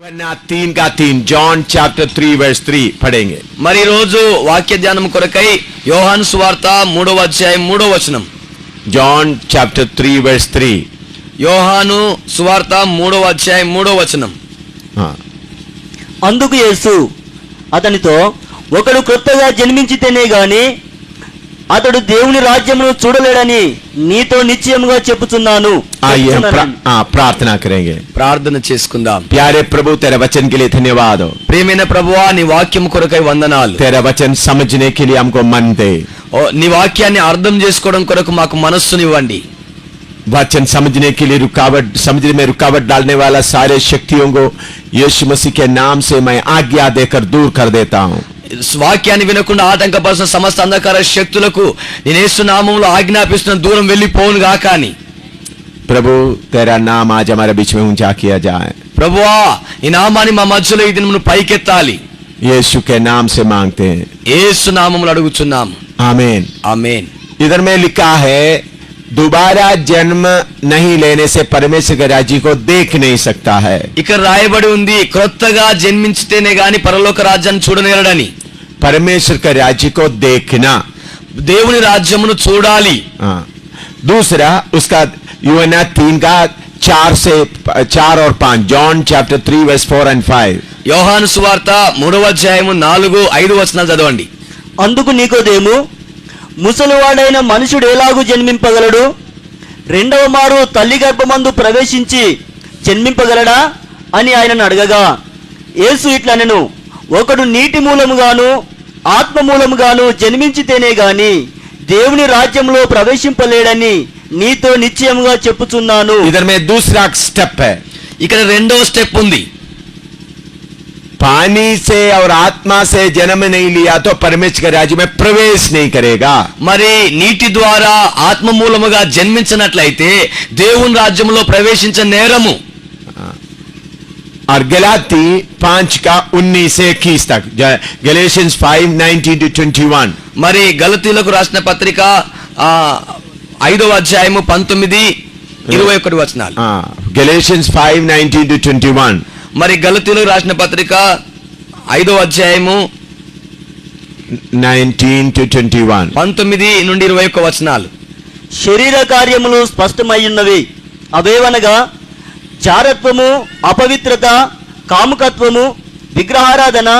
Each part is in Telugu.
वरना तीन का तीन John chapter three verse three पढ़ेंगे మరి ఈ రోజు వాక్య ధ్యానం కొరకై యోహాను సువార్త మూడవ అధ్యాయం మూడవ వచనం John chapter three verse three యోహాను సువార్త మూడవ అధ్యాయం మూడవ వచనం हाँ అందుకు యేసు అతనితో ఒకడు క్రొత్తగా జన్మించితేనే గాని అతడు దేవుని రాజ్యమును చూడలేడని నీతో నిశ్చయముగా చెప్పుచున్నాను आइए हम प्रा, చెప్తున్నానని. हाँ, प्रार्थना करेंगे ప్రార్థన చేసుకుందాం प्यारे प्रभु तेरे वचन के लिए धन्यवाद हो ప్రియమైన ప్రభువా నీ వాక్యం కొరకై వందనాలు तेरा वचन समझने के लिए हमको मन दे ఓ, నీ వాక్యాన్ని అర్థం చేసుకోవడం కొరకు మాకు మనస్సునివ్వండి वचन समझने के लिए रुकावट समझने में रुकावट डालने वाला सारे शक्तियों को यीशु मसीह के नाम से मैं आज्ञा देकर दूर कर देता हूँ వాక్యాన్ని వినకుండా ఆటంకపరుచిన సమస్త అంధకార శక్తులకు నేను యేసునామంలో ఆజ్ఞాపిస్తున్న దూరం వెళ్ళిపోను గాక అని प्रभु तेरा नाम आज हमारे बीच में ऊंचा किया जाए ప్రభువా ఈ నామాన్ని మా మధ్యలో ఈ దినమును పైకెత్తాలి यीशु के नाम से मांगते हैं యేసు నామములు అడుగుచున్నాం आमीन ఆమేన్ इधर में लिखा है दोबारा जन्म नहीं लेने से परमेश्वर के राज्य को देख नहीं सकता है ఇక్కడ రాయబడి ఉంది క్రొత్తగా జన్మించితేనే గాని పరలోక రాజ్యాన్ని చూడనేరడని परमेश्वर के राज्य को देखना దేవుని రాజ్యమును చూడాలి हाँ दूसरा उसका यूएनआ तीन का चार से चार और पांच John chapter three verse four and five యోహాను సువార్త మూడవ అధ్యాయము నాలుగు ఐదు వచనాలు చదవండి అందుకు నీకోదేము ముసలివాడైన మనుషుడు ఎలాగూ జన్మింపగలడు రెండవ మారు తల్లి గర్భమందు ప్రవేశించి జన్మింపగలడా అని ఆయనను అడగగా యేసు ఇట్లనెను ఒకడు నీటి మూలముగాను ఆత్మ మూలముగాను జన్మించితేనే గాని దేవుని రాజ్యంలో ప్రవేశింపలేడని నీతో నిశ్చయముగా చెప్పుచున్నాను इधर में दूसरा स्टेप है ఇక్కడ రెండవ స్టెప్ ఉంది पानी से और आत्मा से जन्म नहीं लिया तो परमेश्वर के राज्य में प्रवेश नहीं करेगा మరి నీటి ద్వారా ఆత్మ మూలముగా జన్మించినట్లయితే దేవుని రాజ్యంలో ప్రవేశించ నేరము और गलाती पांच का उन्नीस से इक्कीस तक Galatians five nineteen to twenty one మరి గలతీలకు రాసిన పత్రిక ఆ ఐదవ అధ్యాయము పంతొమ్మిది ఇరవై ఒకటి వచనాలు Galatians five nineteen to twenty one మరి గలతీలకు రాసిన పత్రిక ఐదవ అధ్యాయము नाइनटीन टू ट्वेंटी वन పంతొమ్మిది నుండి ఇరవై ఒక్క వచనాలు శరీర కార్యములు స్పష్టమయ్యున్నవి అవేవనగా చారత్వము అపవిత్రత కాముకత్వము విగ్రహారాధన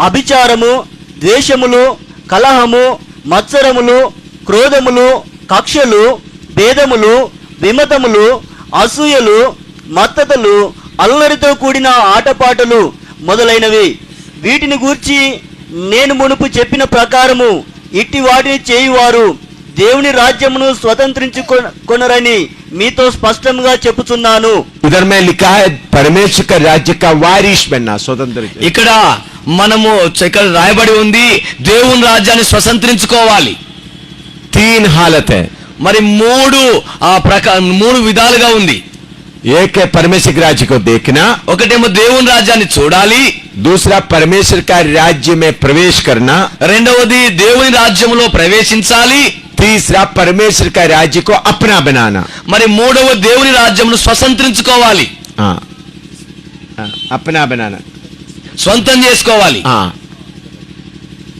అభిచారము ద్వేషములు కలహము మత్సరములు క్రోధములు కక్షలు భేదములు విమతములు అసూయలు మత్తతలు అల్లరితో కూడిన ఆటపాటలు మొదలైనవి. వీటిని గూర్చి నేను మునుపు చెప్పిన ప్రకారము ఇట్టి వాటిని చేయువారు. దేవుని రాజ్యమును స్వతంత్రించుకొనరని మీతో స్పష్టంగా చెప్పుచున్నాను మే ఇక్కడ మనము ఇక్కడ రాయబడి ఉంది దేవుని రాజ్యాన్ని స్వతంత్రించుకోవాలి. తీన్ హాలత్ మరి మూడు ఆ ప్రకా మూడు విధాలుగా ఉంది. ఏకే పరమేశ్వర్ రాజ్యకు దేకిన ఒకటేమో దేవుని రాజ్యాన్ని చూడాలి. దూసరా పరమేశ్వర రాజ్యమే ప్రవేశకరణ రెండవది దేవుని రాజ్యంలో ప్రవేశించాలి. तीसरा परमेश्वर का राज्य को अपना बनाना మరి మూడవ దేవుని రాజ్యమును స్వతంత్రించుకోవాలి हाँ हाँ, अपना बनाना స్వంతం చేసుకోవాలి हाँ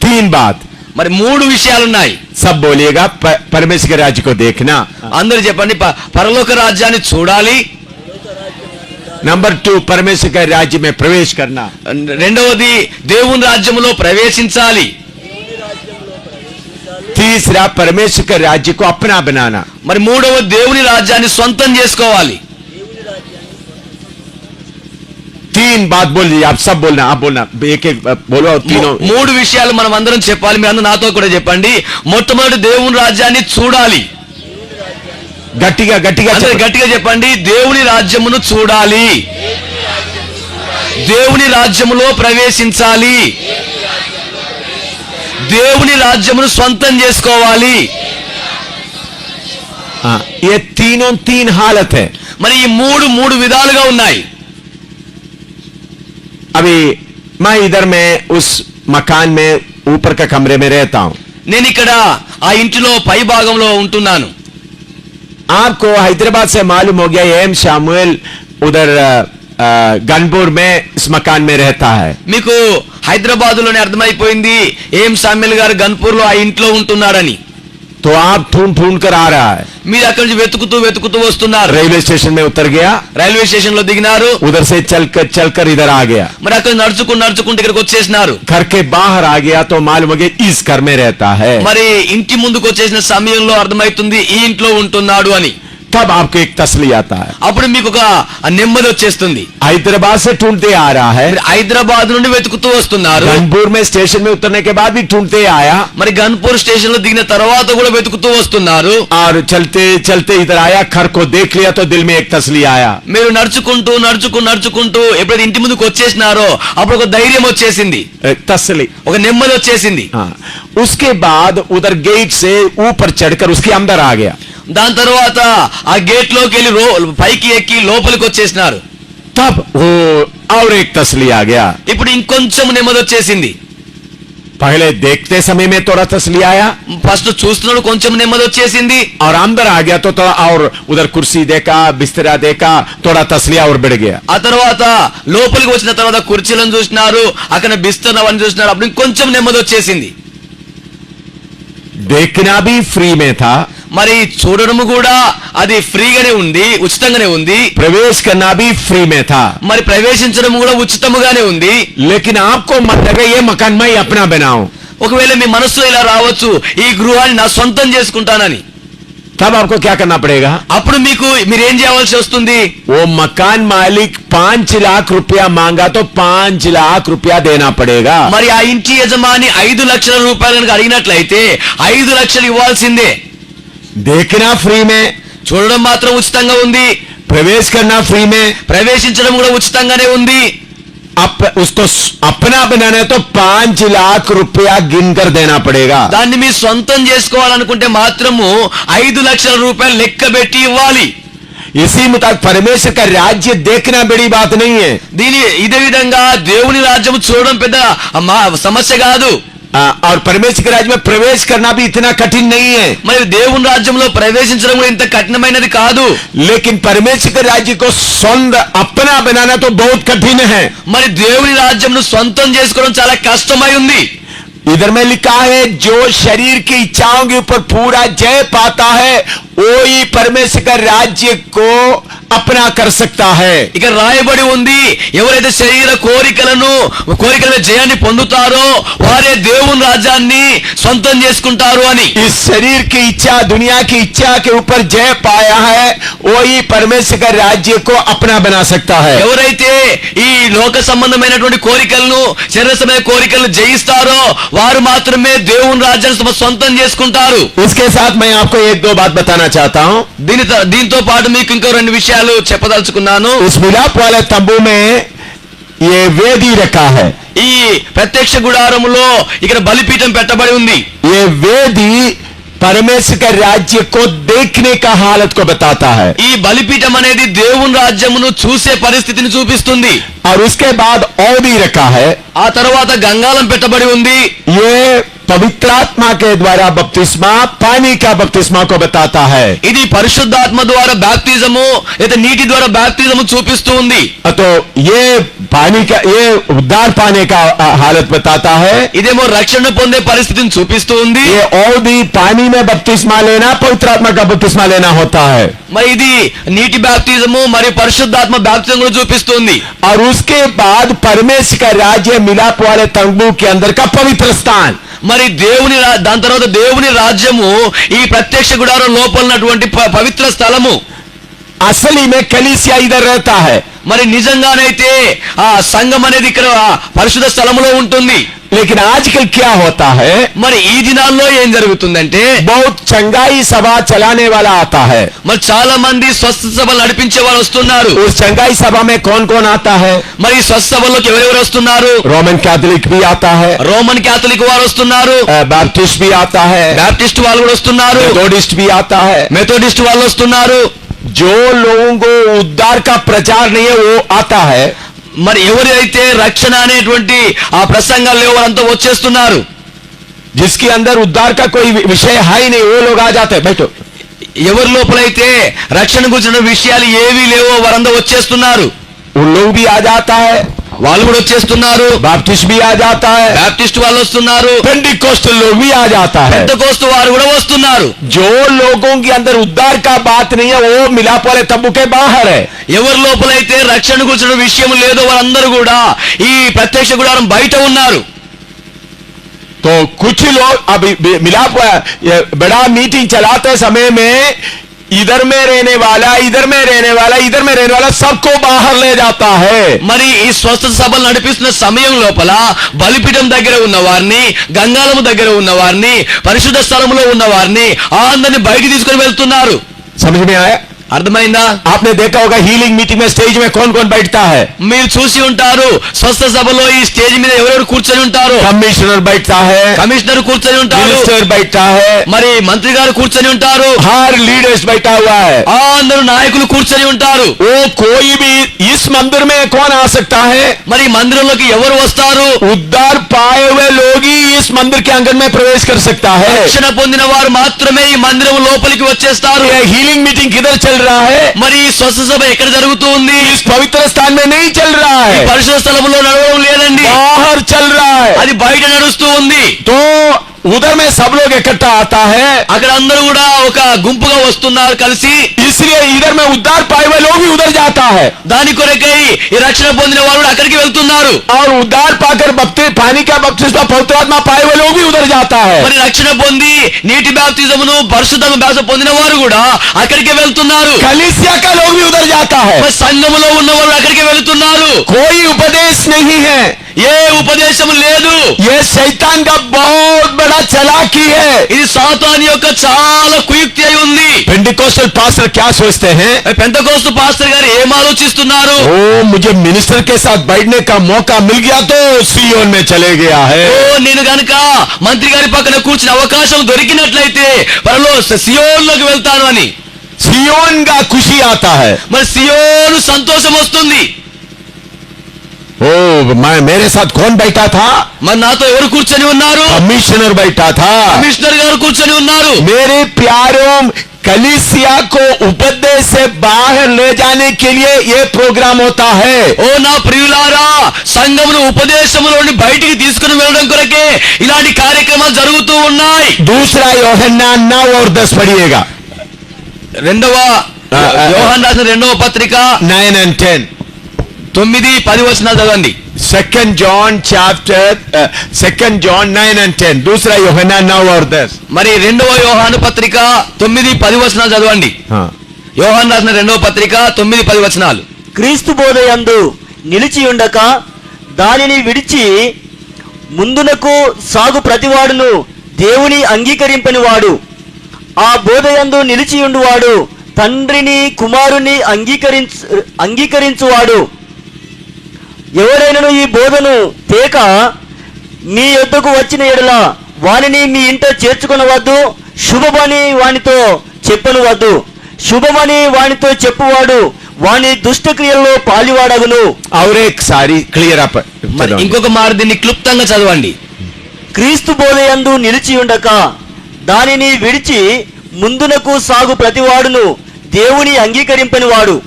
तीन बात మరి మూడు విషయాలున్నాయి सब बोलिएगा प- परमेश्वर के राज्य को देखना అందరూ చెప్పండి ప- పరలోక రాజ్యాన్ని చూడాలి नंबर टू परमेश्वर के राज्य में प्रवेश करना రెండవది దేవుని రాజ్యములో ప్రవేశించాలి तीसरा परमेश्वर के राज्य को अपना बनाना మరి మూడవ దేవుని రాజ్యాన్ని సొంతం చేసుకోవాలి तीन बात बोल लीजिए आप सब बोलना आप बोलना एक एक बोलो तीनों మూ- మూడు విషయాలు మనం అందరం చెప్పాలి మీరు అందరూ నాతో కూడా చెప్పండి మొట్టమొదటి దేవుని రాజ్యాన్ని చూడాలి గట్టిగా గట్టిగా అందరూ చెప్పండి. గట్టిగా చెప్పండి దేవుని రాజ్యమును చూడాలి దేవుని రాజ్యములో ప్రవేశించాలి దేవుని రాజ్యమును స్వంతం చేసుకోవాలి हाँ, ये तीनों तीन हालत है మరి ఈ మూడు మూడు విధాలుగా ఉన్నాయి अभी मैं इधर में उस मकान में ऊपर के कमरे में रहता हूँ నేను ఇక్కడ ఆ ఇంటిలో పై భాగంలో ఉంటున్నాను आपको हैदराबाद से मालूम हो गया एम शामुएल उधर अ, अ, गनपुर में इस मकान में रहता है మీకు హైదరాబాద్ లోనే అర్థమైపోయింది ఏం సామ్యుల్ గారు గన్పూర్ లో ఆ ఇంట్లో ఉంటున్నాడని तो आप ढूंढ ढूंढ कर आ रहा है మీరు అక్కడి నుంచి వెతుకుతూ వెతుకుతూ వస్తున్నారు रेलवे स्टेशन में उतर गया రైల్వే స్టేషన్ లో దిగినారు उधर से चलकर चलकर इधर आ गया మరి అక్కడ నడుచుకుంటూ నడుచుకుంటూ ఇక్కడికి వచ్చేసినారు घर के बाहर आ गया तो मालूम हो गया इस घर में रहता है మరి ఇంటి ముందుకు వచ్చేసిన సమయంలో అర్థమవుతుంది ఈ ఇంట్లో ఉంటున్నాడు అని तब आपको एक तसली आता है అప్పుడు మీకు ఒక నెమ్మది వచ్చేస్తుంది हैदराबाद से ढूंढते आ रहा है మీరు హైదరాబాద్ నుండి వెతుకుతూ వస్తున్నారు कानपुर में स्टेशन में उतरने के बाद भी ढूंढते आया మరి గన్పూర్ స్టేషన్ లో దిగిన తర్వాత కూడా వెతుకుతూ వస్తున్నారు और चलते चलते इधर आया घर को देख लिया तो दिल में एक तसली आया మీరు నడుచుకుంటూ నడుచుకుంటూ నడుచుకుంటూ ఎప్పుడైతే ఇంటి ముందుకు వచ్చేసినారో అప్పుడు ఒక ధైర్యం వచ్చేసింది एक तसली ఒక నెమ్మది వచ్చేసింది हाँ उसके बाद उधर गेट से ऊपर चढ़कर उसके अंदर आ गया దాని తర్వాత ఆ గేట్ లోకి వెళ్ళి రో పైకి ఎక్కి లోపలికి వచ్చేసినారు तब वो और एक तसली आ गया ఇప్పుడు ఇంకొంచెం నెమ్మది వచ్చేసింది पहले देखते समय में थोड़ा तसली आया ఫస్ట్ చూస్తున్నాడు కొంచెం నెమ్మది వచ్చేసింది और अंदर आ गया तो थोड़ा और उधर कुर्सी देखा बिस्तरा देखा थोड़ा तसलिया और बढ़ गया ఆ తర్వాత లోపలికి వచ్చిన తర్వాత కుర్చీలను చూసినారు అక్కడ బిస్తర్ అవన్నీ చూసినారు అప్పుడు ఇంకొంచెం నెమ్మది వచ్చేసింది देखना भी फ्री में था మరి చూడడము కూడా అది ఫ్రీగానే ఉంది ఉచితంగానే ఉంది प्रवेश करना भी फ्री में था మరి ప్రవేశించడం కూడా ఉచితముగానే ఉంది लेकिन आपको मन लगा ये मकान मैं ही अपना बनाऊं ఒకవేళ మీ మనసులో ఇలా రావచ్చు ఈ గృహాన్ని నా సొంతం చేసుకుంటానని तब आपको क्या करना पड़ेगा అప్పుడు మీకు మీరు ఏం చేయవలసి వస్తుంది वो मकान मालिक पांच लाख रुपया मांगा तो पांच लाख रुपया देना पड़ेगा మరి ఆ ఇంటి యజమాని ఐదు లక్షల రూపాయలు కనుక అడిగినట్లయితే ఐదు లక్షలు ఇవ్వాల్సిందే देखना फ्री में చూడడం మాత్రం ఉచితంగా ఉంది प्रवेश करना फ्री में ప్రవేశించడం కూడా ఉచితంగానే ఉంది अप, उसको स- अपना बनाना है तो पांच लाख रुपया गिन कर देना पड़ेगा దాన్ని మీ సొంతం చేసుకోవాలనుకుంటే మాత్రము ఐదు లక్షల రూపాయలు లెక్క పెట్టి ఇవ్వాలి इसी मुताबिक परमेश्वर का राज्य देखना बड़ी बात नहीं है దీని ఇదే విధంగా దేవుని రాజ్యం చూడడం పెద్ద మా సమస్య కాదు आ, और परमेश्वर के राज्य में प्रवेश करना भी इतना कठिन नहीं है మరి దేవుని రాజ్యంలో ప్రవేశించడం కూడా ఇంత కఠినమైనది కాదు लेकिन परमेश्वर के राज्य को स्वंद अपना बनाना तो बहुत कठिन है మరి దేవుని రాజ్యంను సొంతం చేసుకోవడం చాలా కష్టమై ఉంది इधर में लिखा है जो शरीर की इच्छाओं के ऊपर पूरा जय पाता है वो ही परमेश्वर का राज्य को अपना कर सकता है ఇక రాయబడి ఉంది ఎవరైతే శరీర కోరికలను కోరికల మీద జయాన్ని పొందుతారో వారే దేవుని రాజ్యాన్ని సొంతం చేసుకుంటారు అని इस शरीर की इच्छा दुनिया की इच्छा के ऊपर जय पाया है वो ही परमेश्वर का राज्य को अपना बना सकता है ఎవరైతే ఈ లోక సంబంధమైనటువంటి కోరికలను శరీరమైన కోరికలను జయిస్తారో వారు మాత్రమే దేవుని రాజ్యాన్ని తమ సొంతం చేసుకుంటారు इसके साथ मैं आपको एक दो बात बताना चाहता हूँ దీని దీంతో పాటు మీకు ఇంకో రెండు విషయాలు చెప్పదలుచుకున్నాను उस मिलाप वाले तंबू में ये वेदी रखा है ఈ ప్రత్యక్ష గుడారములో ఇక్కడ బలిపీఠం పెట్టబడి ఉంది ये वेदी परमेश्वर का राज्य को देखने का हालत को बताता है ఈ బలిపీఠం అనేది దేవుని రాజ్యమును చూసే పరిస్థితిని చూపిస్తుంది और उसके बाद और भी रखा है ఆ తర్వాత గంగాలం పెట్టబడి ఉంది ये पवित्र आत्मा के द्वारा बपतिस्मा पानी का बपतिस्मा को बताता है ఇది పరిశుద్ధాత్మ ద్వారా బ్యాప్తిజము లేదా నీటి ద్వారా బ్యాప్తిజము చూపిస్తూ ఉంది तो ये पानी का ये उद्धार पाने का आ, हालत बताता है ఇదేమో రక్షణ పొందే పరిస్థితిని చూపిస్తూ ఉంది ये और भी पानी में बपतिस्मा लेना पवित्र आत्मा का बपतिस्मा लेना होता है మరి ఇది నీటి బ్యాప్తిజము మరియు పరిశుద్ధాత్మ బ్యాప్తిజం కూడా చూపిస్తుంది और उसके बाद परमेश्वर का राज्य मिलाप वाले तंबू के अंदर का पवित्र स्थान మరి దేవుని దాని తర్వాత దేవుని రాజ్యము ఈ ప్రత్యక్ష గుడారం లోపలనటువంటి పవిత్ర స్థలము. అసలు ఈమె కలిసి మరి నిజంగానైతే ఆ సంఘం అనేది ఇక్కడ పరిశుద్ధ స్థలంలో ఉంటుంది. लेकिन आजकल क्या होता है మరి ఈ దినాల్లో ఏం జరుగుతుందంటే बहुत चंगाई सभा चलाने वाला आता है మరి చాలా మంది స్వస్థ సభలు నడిపించే వాళ్ళు వస్తున్నారు उस चंगाई सभा में कौन कौन आता है మరి ఈ స్వస్థ సభల్లోకి ఎవరెవరు వస్తున్నారు रोमन कैथोलिक भी आता है రోమన్ క్యాథలిక్ వారు వస్తున్నారు बैप्टिस्ट भी आता है బ్యాప్టిస్ట్ వాళ్ళు కూడా వస్తున్నారు मेथोडिस्ट भी आता है మెథోడిస్ట్ వాళ్ళు వస్తున్నారు जो लोगों को उद्धार का प्रचार नहीं है वो आता है మరి ఎవరైతే రక్షణ అనేటువంటి ఆ ప్రసంగాలు లేవో వారంతా వచ్చేస్తున్నారు जिसके अंदर उद्धार का कोई विषय है ही नहीं वो लोग आ जाते हैं बैठो ఎవరి లోపలైతే రక్షణ గురించిన విషయాలు ఏవీ లేవో వారంతా వచ్చేస్తున్నారు उन लोग भी आ जाता है వాళ్ళు కూడా వచ్చేస్తున్నారు बाप्टिस्ट भी आ जाता है బ్యాప్టిస్ట్ వాళ్ళు వస్తున్నారు पेंटिकोस्टल लोग भी आ जाता है పెద్దకోస్తు వారు కూడా వస్తున్నారు जो लोगों के अंदर उद्धार का बात नहीं है वो मिलाप वाले तब्बू के बाहर है ఎవరి లోపలైతే రక్షణ గురించిన విషయం లేదో వారందరూ కూడా ఈ ప్రత్యక్ష గుడారం బయట ఉన్నారు तो कुछ लोग अभी बे- मिलाप ये बड़ा मीटिंग चलाते समय में इधर में रहने वाला इधर में रहने वाला इधर में रहने वाला सबको बाहर ले जाता है మరి ఈ స్వస్థత సభలు నడిపిస్తున్న సమయం లోపల బలిపీఠం దగ్గర ఉన్న వారిని గంగాలము దగ్గర ఉన్న వారిని పరిశుద్ధ స్థలంలో ఉన్న వారిని ఆ అందరిని బయటికి తీసుకొని వెళ్తున్నారు समझ में आया అర్థమైందా? ఆప్నే హీలింగ్ మీటింగ్ మే స్టేజ్ కోన్ కోన్ బైఠతా హై మీరు చూసి ఉంటారు స్వస్థ సభలో ఈ స్టేజ్ మీద ఎవరెవరు కూర్చొని ఉంటారు? కమిషనర్ బైఠతా హై కమిషనర్ కూర్చొని ఉంటారు. మినిస్టర్ బైఠతా హై మరి మంత్రి గారు కూర్చొని ఉంటారు. హర్ లీడర్స్ బైఠా హువా హై అందరూ నాయకులు కూర్చొని ఉంటారు. ఓ కోయి భీ ఇస్ మందిర్ మే కోన్ ఆ సక్తా హై మరి మందిరంలోకి ఎవరు వస్తారు? ఉద్దార్ పాయే లోగి ఇస్ మందిర్ కే అంగన్ మే ప్రవేశ్ కర్ సక్తా హై రక్షణ పొందిన వారు మాత్రమే ఈ మందిరం లోపలికి వచ్చేస్తారు. హీలింగ్ మీటింగ్ కిదర్ చల్ चल रहा है మరి ఈ స్వస్థ సభ ఎక్కడ జరుగుతూ ఉంది इस पवित्र स्थान में नहीं चल रहा ఈ है పరిశుద్ధ స్థలంలో నడవడం లేదండి बाहर चल रहा है అది బయట నడుస్తూ ఉంది तो उधर में सब लोग इकट्ठा आता है అక్కడ అందరూ కూడా ఒక గుంపుగా వస్తున్నారు కలిసి इसलिए इधर में उद्धार पाए हुए लोग भी उधर जाता है దాని కొరకై ఈ రక్షణ పొందిన వారు కూడా అక్కడికి వెళ్తున్నారు और उद्धार पाकर बपति पानी का बपतिस्मा पवित्र आत्मा पाए हुए लोग भी उधर जाता है మరి రక్షణ పొంది నీటి బ్యాప్తిజమును పరిశుద్ధ బ్యాస పొందిన వారు కూడా అక్కడికి వెళ్తున్నారు कलिसिया का लोग भी उधर जाता है మరి సంఘములో ఉన్నవారు అక్కడికి వెళ్తున్నారు कोई उपदेश नहीं है ఏ ఉపదేశం లేదు ये शैतान का बहुत बड़ा चलाकी है ఇది సాతాన్ యొక్క చాలా కుయుక్తి అయి ఉంది पेंटिकोस्टल पास्टर क्या सोचते हैं పెంతకోస్తు పాస్టర్ గారు ఏం ఆలోచిస్తున్నారు ओ मुझे मिनिस्टर के साथ बैठने का मौका मिल गया तो सियोन में चले गया है ఓ నేను గనుక మంత్రి గారి పక్కన కూర్చుని అవకాశం దొరికినట్లయితే పరలో సియోన్లోకి వెళ్తాను అని सियोन का खुशी आता है మరి సియోను సంతోషం వస్తుంది ओ मैं मेरे साथ कौन बैठा था మరి నాతో ఎవరు కూర్చొని ఉన్నారు कमिश्नर बैठा था కమిషనర్ గారు కూర్చొని ఉన్నారు मेरे प्यारों कलिसिया को उपदेश से बाहर ले जाने के लिए ये प्रोग्राम होता है ఓ నా ప్రియులారా సంఘమును ఉపదేశములోని బయటికి తీసుకుని వెళ్ళడం కొరకే ఇలాంటి కార్యక్రమాలు జరుగుతూ ఉన్నాయి दूसरा योहन्ना नौ और दस पढ़िएगा రెండవ ఆ, ఆ, యోహాన్ రాసిన రెండవ పత్రిక नाइन एंड टेन తొమ్మిది పది వచ్చిన చదవండి. Second John chapter second John nine and ten దూసరా యోహన్ నవ్ ఆర్ దస్ మరి రెండవ యోహాను పత్రిక తొమ్మిది పది వచనాలు చదవండి. యోహాన్ రాసిన రెండవ పత్రిక తొమ్మిది పది వచనాలు. క్రీస్తు బోధయందు నిలిచి ఉండక దానిని విడిచి ముందునకు సాగు ప్రతివాడును దేవుని అంగీకరింపని వాడు. ఆ బోధయందు నిలిచి ఉండువాడు తండ్రిని కుమారుని అంగీకరించు అంగీకరించువాడు. ఎవరైనా ఈ బోధను తేక మీ యొద్దకు వచ్చిన ఎడల వానిని మీ ఇంట చేర్చుకునవద్దు శుభమని వానితో చెప్పనువద్దు. శుభమని వానితో చెప్పువాడు వాని దుష్టక్రియల్లో పాలివాడగును. అవరేసారి క్లియర్ అప్. మరి ఇంకొక మారు దీన్ని క్లుప్తంగా చదవండి. క్రీస్తు బోధయందు నిలిచి ఉండక దానిని విడిచి ముందునకు సాగు ప్రతివాడును దేవుని అంగీకరింపని వాడు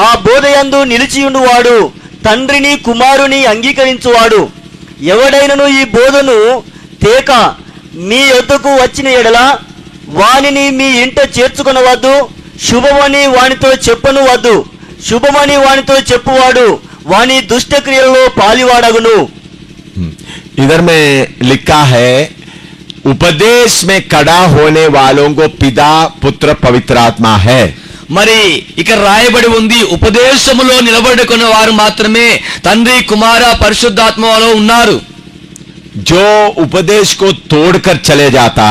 ఆ బోధయందు నిలిచియుండువాడు తండ్రిని కుమారుని అంగీకరించువాడు ఎవడైనను ఈ బోధను తేక మీ యొద్దకు వచ్చిన ఎడల వానిని మీ ఇంట చేర్చుకొనవద్దు శుభమని వానితో చెప్పను వద్దు శుభమని వానితో చెప్పువాడు వాని దుష్టక్రియల్లో పాలివాడగును इधर में लिखा है उपदेश में कड़ा होने वालों को पिता पुत्र पवित्र आत्मा है మరి ఇక రాయబడి ఉంది ఉపదేశములో నిలబడుకున్న వారు మాత్రమే తండ్రి కుమార పరిశుద్ధాత్మలో ఉన్నారు. జో ఉపదేశ్ కో తోడ్కర్ చలే జాతా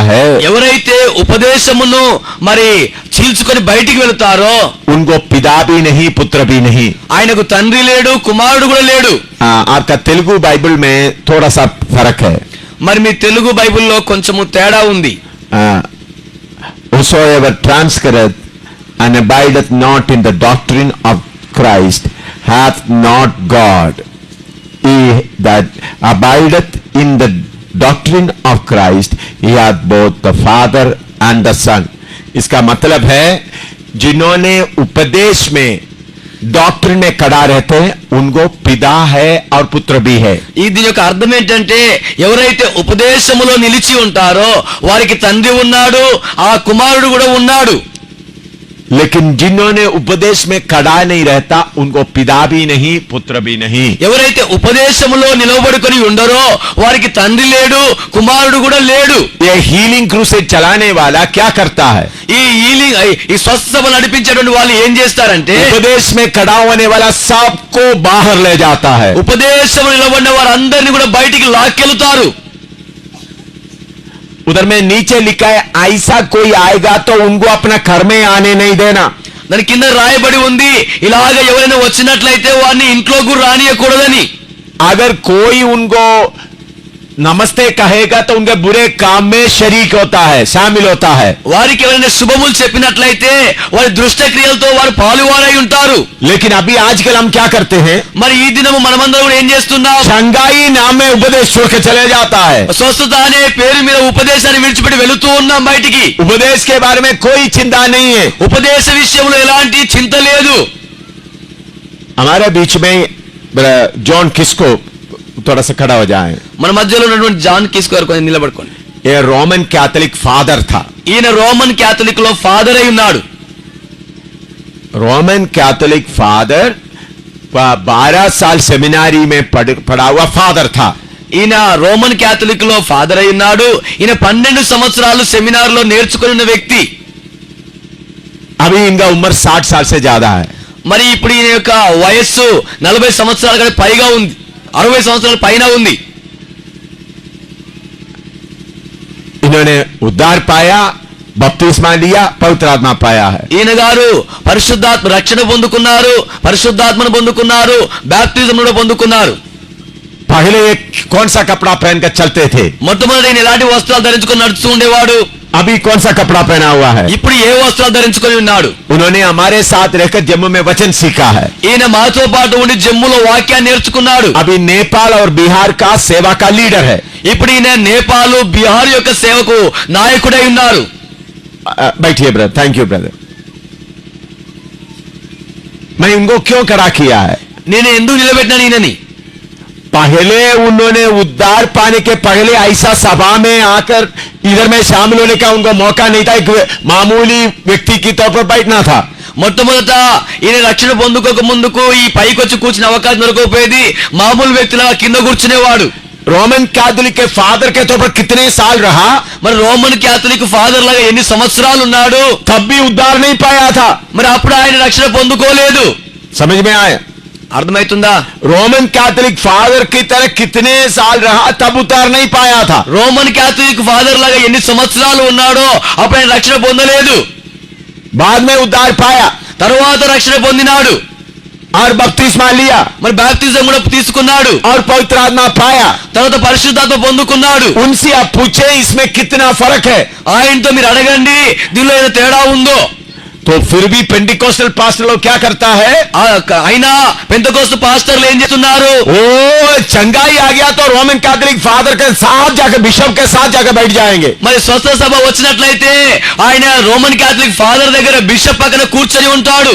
ఎవరైతే ఉపదేశమును మరి చీల్చుకొని బయటికి వెళ్తారో ఇంకో పిదాబి నహి పుత్ర బి నహి. ఆయనకు తండ్రి లేడు కుమారుడు కూడా లేడు. ఆ తెలుగు బైబిల్ మే థోడా సా ఫరక్ హై. మరి మీ తెలుగు బైబిల్లో కొంచెము తేడా ఉంది. ట్రాన్స్కరెత్ and abideth not in the doctrine of Christ hath not God. He that abideth in the doctrine of Christ, he hath both the Father and the Son. इसका मतलब है जिन्होंने उपदेश में डॉक्टर में खड़ा रहते हैं उनको पिता है और पुत्र भी है ఈ దీని యొక్క అర్థం ఏంటంటే ఎవరైతే ఉపదేశములో నిలిచి ఉంటారో వారికి తండ్రి ఉన్నాడు ఆ కుమారుడు కూడా ఉన్నాడు लेकिन जिन्होंने उपदेश में खड़ा नहीं रहता उनको पिता भी नहीं पुत्र भी नहीं ఎవరైతే ఉపదేశములో నిలవబడుకొని ఉండరో వారికి తండ్రి లేడు కుమారుడు కూడా లేడు ये हीलिंग क्रूसेड चलाने वाला क्या करता है ఈ ఈలింగ్ ఈ స్వస్థ సభ నడిపించేటువంటి వాళ్ళు ఏం చేస్తారంటే उपदेश में खड़ा होने वाला सबको बाहर ले जाता है ఉపదేశం నిలబడిన వారందరినీ కూడా బయటికి లాక్కెళ్తారు उधर में नीचे लिखा है ऐसा कोई आएगा तो उनको अपना घर में आने नहीं देना దాని కింద రాయబడి ఉంది ఇలాగ ఎవరైనా వచ్చినట్లయితే వారిని ఇంట్లో కూడా రానియకూడదని अगर कोई उनको नमस्ते कहेगा तो उनके बुरे काम में शरीक होता है शामिल होता है వారికి ఎవరైనా శుభములు చెప్పినట్లయితే వారి దృష్ట క్రియలతో వారు పాలువారై ఉంటారు लेकिन अभी आजकल हम क्या करते हैं మరి ఈ దినము మనమందరం కూడా ఏం చేస్తున్నాం शंघाई नाम में उपदेश छोड़ के चले जाता है స్వస్థత అనే పేరు మీద ఉపదేశాన్ని విడిచిపెట్టి వెళుతూ ఉన్నాం బయటికి उपदेश के बारे में कोई चिंता नहीं है ఉపదేశ విషయంలో ఎలాంటి చింత లేదు हमारे बीच में ब्रदर जॉन किसको थोड़ा सा खड़ा हो जाए మన మధ్యలో ఉన్నటువంటి జాన్ కిస్ గారు కొంచెం నిలబడుకోండి ये रोमन कैथोलिक फादर था ఈయన రోమన్ క్యాథలిక్ లో ఫాదర్ అయి ఉన్నాడు रोमन कैथोलिक फादर बारह साल सेमिनारी में पढ़- पढ़ा हुआ फादर था ఈయన రోమన్ క్యాథలిక్ లో ఫాదర్ అయి ఉన్నాడు ఈయన పన్నెండు సంవత్సరాలు సెమినార్ లో నేర్చుకుని ఉన్న వ్యక్తి अभी इनका उम्र साठ साल से ज्यादा है మరి ఇప్పుడు ఈయన యొక్క వయస్సు నలభై సంవత్సరాల కంటే పైగా ఉంది అరవై సంవత్సరాల పైన ఉంది. ఉద్దార్ పాయా పాయా ఈయన గారు పరిశుద్ధాత్మ రక్షణ పొందుకున్నారు పరిశుద్ధాత్మను పొందుకున్నారు బాప్తిజం కూడా పొందుకున్నారు పహిలే కోన్సా సా కపడా పహన్ చల్తే మొట్టమొదటి ఎలాంటి వస్త్రాలు ధరించుకుని నడుస్తూ ఉండేవాడు? अभी कौन सा कपड़ा पहना हुआ है ఇప్పుడు ఏ వస్త్రాలు ధరించుకొని ఉన్నాడు उन्होंने हमारे साथ रहकर जम्मू में वचन सीखा है ఈయన మాతో పాటు ఉండి జమ్ములో వాక్యాన్ని నేర్చుకున్నాడు अभी नेपाल और बिहार का सेवा का लीडर है ఇప్పుడు ఈయన నేపాల్ బీహార్ యొక్క సేవకు నాయకుడై ఉన్నారు अ, बैठिए ब्रदर थैंक यू ब्रदर मैं इनको क्यों करा किया है నేను ఎందుకు నిలబెట్టినాను ఈయనని पहले उन्होंने उद्धार पाने के पहले ऐसा सभा में आकर इधर में शामिल होने का उनको मौका नहीं था एक मामूली व्यक्ति की तौर पर बैठना था మొట్టమొదట ఈయన రక్షణ పొందుకోక ముందుకు ఈ పైకి వచ్చి కూర్చునే అవకాశం దొరకకపోయేది మామూలు వ్యక్తుల కింద కూర్చునేవాడు रोमन कैथोलिक के फादर के तौर पर कितने साल रहा మరి రోమన్ క్యాథలిక్ ఫాదర్ లాగా ఎన్ని సంవత్సరాలు ఉన్నాడు तब भी उद्धार नहीं पाया था మరి అప్పుడు ఆయన రక్షణ పొందుకోలేదు समझ में आया అర్థమవుతుందా रोमन कैथोलिक फादर की तरह कितने साल रहा तब उद्धार नहीं पाया था రోమన్ క్యాథలిక్ ఫాదర్ లాగా ఎన్ని సంవత్సరాలు ఉన్నాడో అప్పుడు ఆయన రక్షణ పొందలేదు बाद में उद्धार पाया తరువాత రక్షణ పొందినాడు और बपतिस्मा लिया మరి బాప్తిజం కూడా తీసుకున్నాడు और पवित्र आत्मा पाया తర్వాత పరిశుద్ధాత్మ పొందుకున్నాడు उनसे आप पूछे इसमें कितना फर्क है ఆయనతో మీరు అడగండి దీనిలో ఏదో తేడా ఉందో तो फिर भी पेंटिकोस्टल पास्टर लोग क्या करता है ఆ క- అయినా పెంతకోస్తు పాస్టర్లు ఏం చేస్తున్నారు ओ चंगाई आ गया तो रोमन कैथोलिक फादर के साथ जाकर बिशप के साथ जाकर बैठ जाएंगे మరి స్వస్థ సభ వచ్చినట్లయితే ఆయన రోమన్ క్యాథలిక్ ఫాదర్ దగ్గర బిషప్ పక్కన కూర్చొని ఉంటాడు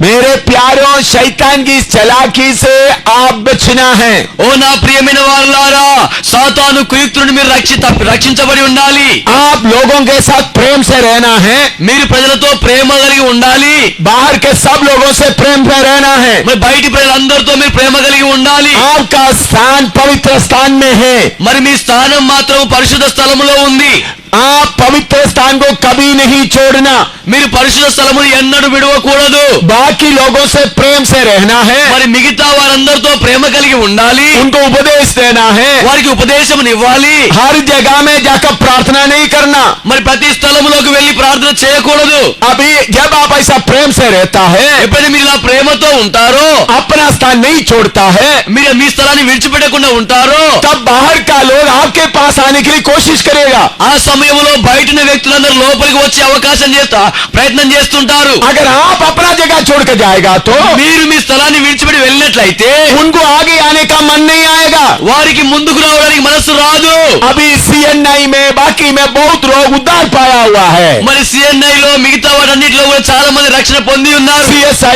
मेरे प्यारों शैतान की इस चालाकी से आप बचना है ఓ నా ప్రియమైన వారులారా సాతాను కుయుక్తుడు మీరు రక్షి తప్ప- రక్షించబడి ఉండాలి आप लोगों के साथ प्रेम से रहना है మీరు ప్రజలతో ప్రేమ కలిగి ఉండాలి बाहर के सब लोगों से प्रेम से रहना है మరి బయటి ప్రజలందరితో మీరు ప్రేమ కలిగి ఉండాలి आपका स्थान पवित्र स्थान में है మరి మీ స్థానం మాత్రం పరిశుద్ధ స్థలములో ఉంది आप पवित्र स्थान को कभी नहीं छोड़ना మీరు పరిశుద్ధ స్థలమును ఎన్నడూ విడవకూడదు बाकी लोगों से प्रेम से रहना है మరి మిగతా వారందరితో ప్రేమ కలిగి ఉండాలి उनको उपदेश देना है వారికి ఉపదేశం ఇవ్వాలి हर जगह में जाकर प्रार्थना नहीं करना మరి ప్రతి స్థలములోకి వెళ్లి ప్రార్థన చేయకూడదు अभी जब आप ऐसा प्रेम से रहता है ఎప్పుడైతే మీరు ఇలా ప్రేమతో ఉంటారో अपना स्थान नहीं छोड़ता है మీరు మీ స్థలాన్ని విడిచిపెట్టకుండా ఉంటారో तब बाहर का लोग आपके पास आने के लिए कोशिश करेगा ఆ సమయంలో బయటన వ్యక్తులందరూ లోపలికి వచ్చే అవకాశం చేస్తా ప్రయత్నం చేస్తుంటారు अगर आप अपना जगह छोड़कर जाएगा तो మీరు మీ స్థలాన్ని విడిచిపెట్టి వెళ్ళినట్లయితే उनको आगे आने का मन नहीं आएगा వారికి ముందుకు రావడానికి మనసు రాదు अभी सीएनआई में बाकी में बहुत लोग उद्धार पाया हुआ है మరి సిఎన్ఐ లో మిగతా వాటన్నిటిలో కూడా చాలా మంది రక్షణ పొంది ఉన్నారు. సిఎస్ఐ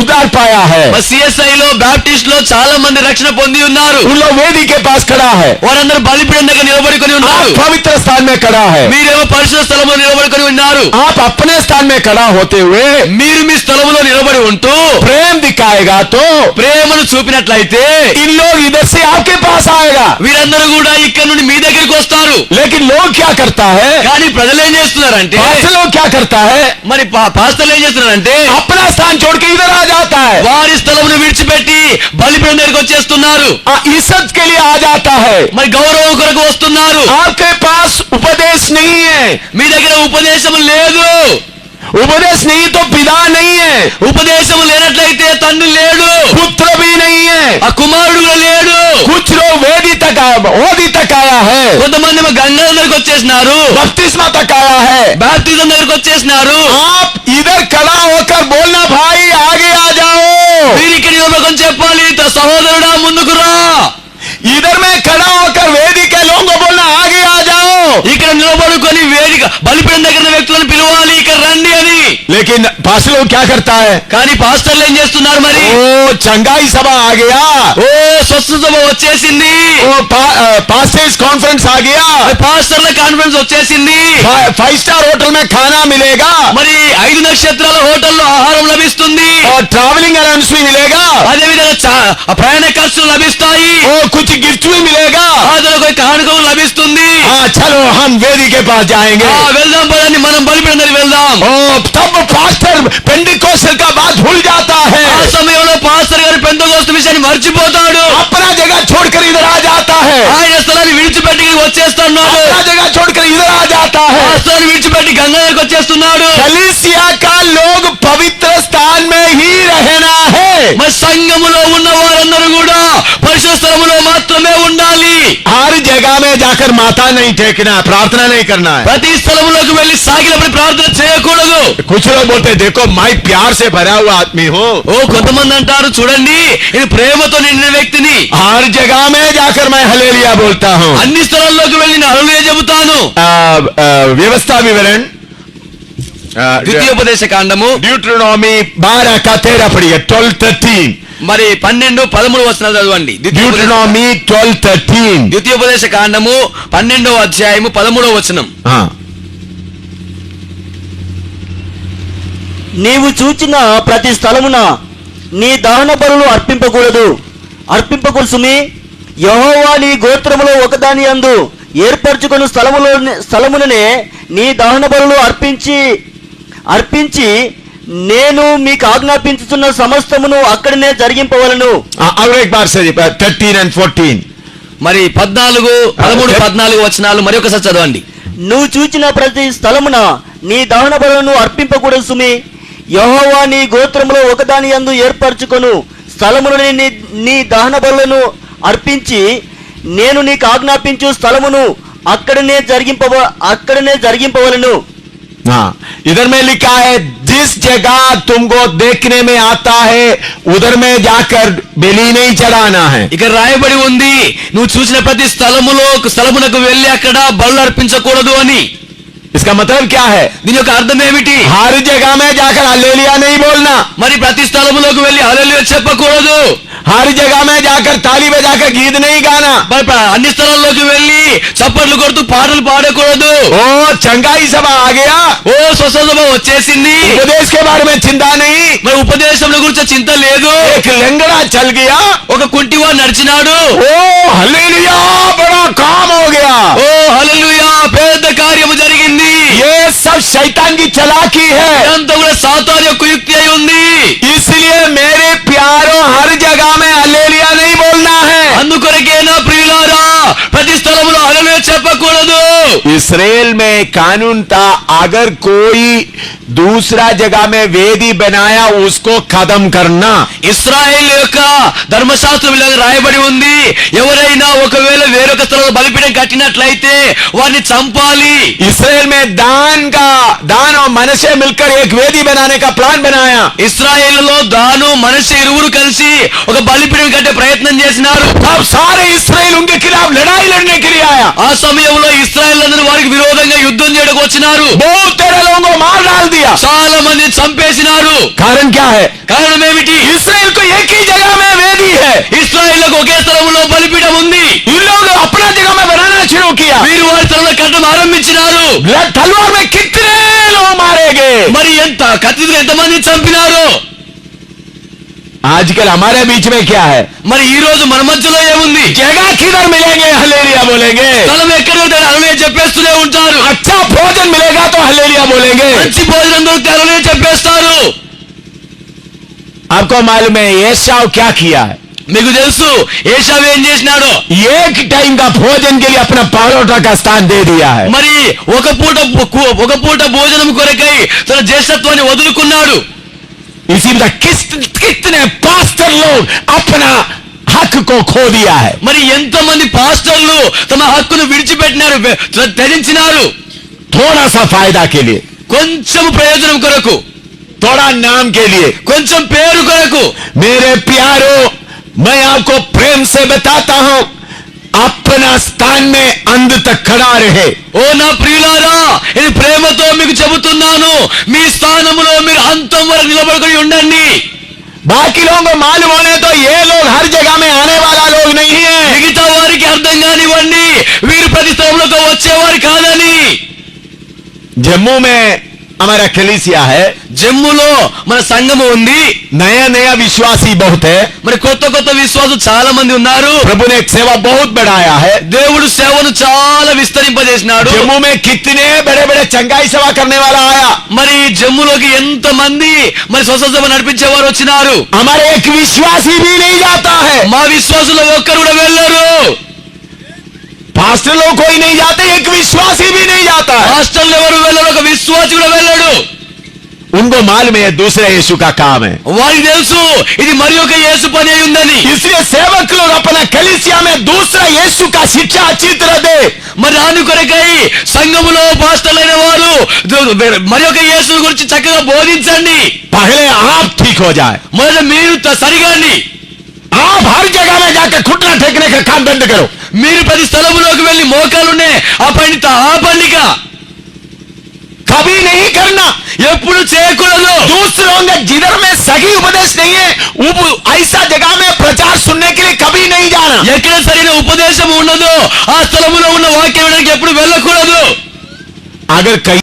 ఉదార్ పాయా హై సిఎస్ఐ లో బాప్టిస్ట్లో చాలా మంది రక్షణ పొంది ఉన్నారు. ఉన్లో కే పాస్ కడా హై వారందరూ బలిపీడం దగ్గర నిలబడుకొని ఉన్నారు. పవిత్ర స్థాన్ మే కడా హై మీరేమో పరిశుభ్ర స్థలంలో నిలబడుకొని ఉన్నారు. ఆప్ అప్నే మే కడా హోతే మీరు మీ స్థలంలో నిలబడి ఉంటూ ప్రేమ దికాయగా తో ప్రేమను చూపినట్లయితే ఇల్లో ఇదర్ సే ఆప్కే పాస్ ఆయగా వీరందరూ కూడా ఇక్కడ నుండి మీ దగ్గరికి వస్తారు. లేకిన్ లోగ్ క్యా కర్తా హై కానీ ప్రజలేం చేస్తున్నారు? మరి పాస్టర్లు ఏం చేస్తున్నారంటే వారి విడిచిపెట్టి బలిపీఠం దగ్గరికి వచ్చేస్తున్నారు. ఆ హై. మరి గౌరవం కొరకు వస్తున్నారు. ఉపదేశం పాస్ ఉపదేశ్ నహీ హై. మీ దగ్గర ఉపదేశం లేదు. ఉపదేశ్ నహీ తో పిదా నహీ హై. ఉపదేశం లేనట్లయితే తండ్రి తక్ కొంతమంది గంగా దగ్గరికి వచ్చేసినారు. బప్తిస్మా తక్ ఆయా బాప్తిజం దగ్గరికి వచ్చేసినారు. ఆప్ ఇదర్ కళా హోకర్ బోల్నా భాయ్ ఆగే ఆ జావో. మీరు ఇక్కడ చెప్పాలి సహోదరుడా ముందుకు రా. బలిపీఠం దగ్గర ఉన్న వ్యక్తులను పిలవాలి ఇక్కడ రండి అని लेकिन पास लोग क्या करता है కానీ పాస్టర్లు ఏం చేస్తున్నారు మరి ओ चंगाई सभा आ गया ఓ స్వస్థ సభ వచ్చేసింది ओ पा, पास्टर्स कॉन्फ्रेंस आ गया మరి పాస్టర్ల కాన్ఫరెన్స్ వచ్చేసింది फा- फाइव स्टार होटल में खाना मिलेगा మరి ఐదు నక్షత్రాల హోటల్లో ఆహారం లభిస్తుంది और ट्रैवलिंग अलाउंस भी मिलेगा అదే విధంగా చా- ఆ ప్రయాణ ఖర్చులు లభిస్తాయి और कुछ गिफ्ट भी मिलेगा అందులో కానుకలు లభిస్తుంది हाँ चलो हम वेदी के पास जाएंगे ఆ, వెళ్దాం పదండి మనం బలిపేందరి వెళ్దాం. ఓ తమ పాస్టర్ పెండికోసల్ కా బాత్ భూల్ జాతా హై. ఆ సమయంలో పాస్టర్ గారు దేశాన్ని మర్చిపోతాడు. అపరాజగా జగా చోడ్కర్ ఇదర్ హై. ఆయన స్థలాన్ని విడిచిపెట్టి వచ్చేస్తున్నాడు. అప్నా జగా చోడ్కర్ ఇదర్ హై. స్థలాన్ని విడిచిపెట్టి గంగా దగ్గరికి వచ్చేస్తున్నాడు. కలీసియా కా లోగ్ పవిత్ర స్థాన్ మే హీ రహనా హై. మా సంఘములో ఉన్న వారందరూ కూడా పరిశుద్ధ స్థలములో మాత్రమే ఉండాలి. ఆరు జగా మే జాకర్ మాతా నై టేకనా ప్రార్థన నై కర్నా ప్రతి స్థలములోకి వెళ్ళి సాగినప్పుడు ప్రార్థన చేయకూడదు. కూర్చోబోతే దేకో మై ప్యార్ సే భరా హువా ఆద్మీ హో. ఓ కొంతమంది అంటారు చూడండి ఇది ప్రేమతో నిండిన వ్యక్తిని हर जगह में जाकर मैं हलेलिया बोलता हूँ అన్ని స్థలాల్లోకి వెళ్ళి నేను అరులే చెబుతాను आ, आ, व्यवस्था विवरण ద్వితీయోపదేశ కాండము ड्यूट्रोनॉमी बारह का तेरह पढ़िए ट्वेल्व थर्टीन మరి పన్నెండు పదమూడు వచనాలు చదవండి ద్వితీయోపదేశ- ड्यूट्रोनॉमी ट्वेल्व थर्टीन ద్వితీయోపదేశ కాండము పన్నెండవ అధ్యాయము పదమూడవ వచనం हाँ నీవు చూచిన ప్రతి స్థలమున నీ దహన బరులు అర్పింపకూడదు. అర్పింపకుల్సుమి యహోవా నీ గోత్రములో ఒకదాని అందు ఏర్పరచుకుని స్థలములో స్థలములనే నీ దహన బరులు అర్పించి అర్పించి నేను మీకు ఆజ్ఞాపించుతున్న సమస్తమును అక్కడనే జరిగింపవలను. థర్టీన్ అండ్ ఫోర్టీన్ మరి పద్నాలుగు పదమూడు పద్నాలుగు వచనాలు మరొకసారి చదవండి. నువ్వు చూచిన ప్రతి స్థలమున నీ దహన బలను అర్పింపకూడదు సుమి. యహోవా నీ గోత్రములో ఒకదాని యందు ఏర్పరచుకొను స్థలమును నీ నీ దహన బలులను అర్పించి నేను నీకు ఆజ్ఞాపించు స్థలమును అక్కడనే జరిగింపవ అక్కడనే జరిగింపవలను हाँ इधर में लिखा है जिस जगह तुमको देखने में आता है उधर में जाकर बलि नहीं चढ़ाना है ఇక్కడ రాయబడి ఉంది నువ్వు చూసిన ప్రతి స్థలములో స్థలమునకు వెళ్ళి అక్కడ బలు అర్పించకూడదు అని इसका मतलब क्या है దీని యొక్క అర్థం ఏమిటి हर जगह में जाकर हलेलिया नहीं बोलना మరి ప్రతి స్థలములోకి వెళ్ళి హల్లెలూయా చెప్పకూడదు हर जगह में जाकर ताली बजाकर गीत नहीं गाना మరి ప్ర- అన్ని స్థలాల్లోకి వెళ్ళి చప్పట్లు కొడుతూ పాటలు పాడకూడదు ओ चंगाई सभा आ गया ఓ స్వసభ వచ్చేసింది उपदेश के बारे में चिंता नहीं మరి ఉపదేశముల గురించి చింత లేదు एक लंगड़ा चल गया ఒక కుంటివాడు నడిచినాడు ओ हलेलिया बड़ा काम हो गया ఓ హల్లెలూయా పెద్ద కార్యము జరిగింది ये सब शैतान की चलाकी है ఇదంతా కూడా సాతాన్ యొక్క इसराइल में कानून था अगर कोई दूसरा जगह में वेदी बनाया उसको खत्म करना ఇస్రాయేల్ యొక్క ధర్మశాస్త్రం ఇలాగ రాయబడి ఉంది ఎవరైనా ఒకవేళ వేరొక స్థలంలో బలిపీఠం కట్టినట్లయితే వారిని చంపాలి इसराइल में दान का दान और मनुष्य मिलकर एक वेदी बनाने का प्लान बनाया ఇస్రాయేల్లో దాను మనిషి ఇరువురు కలిసి ఒక బలిపీఠం కట్టే ప్రయత్నం చేసినారు तब सारे इसराइल उनके खिलाफ लड़ाई लड़ने के लिए आया ఆ సమయంలో ఇస్రాయల్ వాళ్ళందరూ వారికి విరోధంగా యుద్ధం చేయడానికి వచ్చినారు. చాలా మంది చంపేసినారు. కారణం క్యా కారణం ఏమిటి? ఇస్రాయల్కు ఏకీ జగ వేది హై ఇస్రాయల్లకు ఒకే స్థలంలో బలిపీఠం ఉంది. ఇల్లు అప్పుడే జగ మే బనానా షురూ వీరు వారి తల కట్టడం ఆరంభించినారు. తల్వార్ మే కిత్నే మారేగే మరి ఎంత కత్తితో ఎంతమంది చంపినారు? आजकल हमारे बीच में क्या है మరి ఈ రోజు మన మధ్యలో ఏముంది जगह किधर मिलेंगे हलेलिया बोलेंगे స్థలం ఎక్కడ దొరుకుతాడు అలనే చెప్పేస్తూనే ఉంటారు अच्छा भोजन मिलेगा तो हलेलिया बोलेंगे మంచి భోజనం దొరికితే అలనే చెప్పేస్తారు आपको मालूम है एसाव क्या किया है మీకు తెలుసు ఏషావు ఏం చేసినాడో एक टाइम का भोजन के लिए अपना परोठा का स्थान दे दिया है మరి ఒక పూట ఒక పూట భోజనం కొరకై తన జ్యేష్ఠత్వాన్ని వదులుకున్నాడు इसी तरह किस कितने पास्टर लोग अपना हक को खो दिया है మరి ఎంతమంది పాస్టర్లు తమ హక్కును విడిచిపెట్టినారు వె- త్యజించినారు थोड़ा सा फायदा के लिए కొంచెం ప్రయోజనం కొరకు थोड़ा नाम के लिए కొంచెం పేరు కొరకు मेरे प्यारो मैं आपको प्रेम से बताता हूं अपना स्थान में अंत तक खड़ा रहे ఓ నా ప్రియులారా ఇది ప్రేమతో మీకు చెబుతున్నాను మీ స్థానములో మీరు అంతం వరకు నిలబడుకొని ఉండండి बाकी लोगों को मालूम होने तो ये लोग हर जगह में आने वाला लोग नहीं है మిగతా వారికి అర్థం కానివ్వండి వీరు ప్రతి స్థలంలోకి వచ్చేవారు కాదని जम्मू में हमारा कलीसिया है జమ్ములో మన సంఘము ఉంది नया नया विश्वासी बहुत है మరి కొత్త కొత్త విశ్వాసులు చాలా మంది ఉన్నారు प्रभु ने एक सेवा बहुत बढ़ाया है దేవుడు సేవను చాలా విస్తరింపజేసినాడు जम्मू में कितने बड़े बड़े चंगाई सेवा करने वाला आया మరి జమ్ములోకి ఎంత మంది మరి స్వస్థ సభ నడిపించేవారు వచ్చినారు हमारे एक विश्वासी भी नहीं जाता है మా విశ్వాసులు ఒక్కరు కూడా వెళ్ళరు पास्टर लोग कोई नहीं जाते एक विश्वासी भी नहीं जाता है హాస్టల్ ఎవరు వెళ్ళరు ఒక విశ్వాసి కూడా వెళ్ళడు उनको मालूम है दूसरे यीशु का काम है వారికి తెలుసు ఇది మరి ఒక యేసు పని అయి ఉందని इसलिए सेवक लोग अपना कलिसिया में दूसरा यीशु का शिक्षा अच्छी तरह दे మరి దాని కొరకై సంఘములో పాస్టర్లైన వారు దు- మరి ఒక యేసు గురించి చక్కగా బోధించండి पहले आप ठीक हो जाए మొదట మీరు త- సరిగాండి आप हर जगह में जाकर घुटना टेकने का काम बंद करो మీరు ప్రతి స్థలములోకి వెళ్ళి మోకాలునే ఆ పని త- ఆ పండిక कभी नहीं करना ఎప్పుడు చేయకూడదు दूसरों ने जिधर में सही उपदेश नहीं है उप- ऐसा जगह में प्रचार सुनने के लिए कभी नहीं जाना ఎక్కడ సరైన ఉపదేశం ఉండదు ఆ స్థలములో ఉన్న వాక్యం వినడానికి ఎప్పుడు వెళ్ళకూడదు अगर कहीं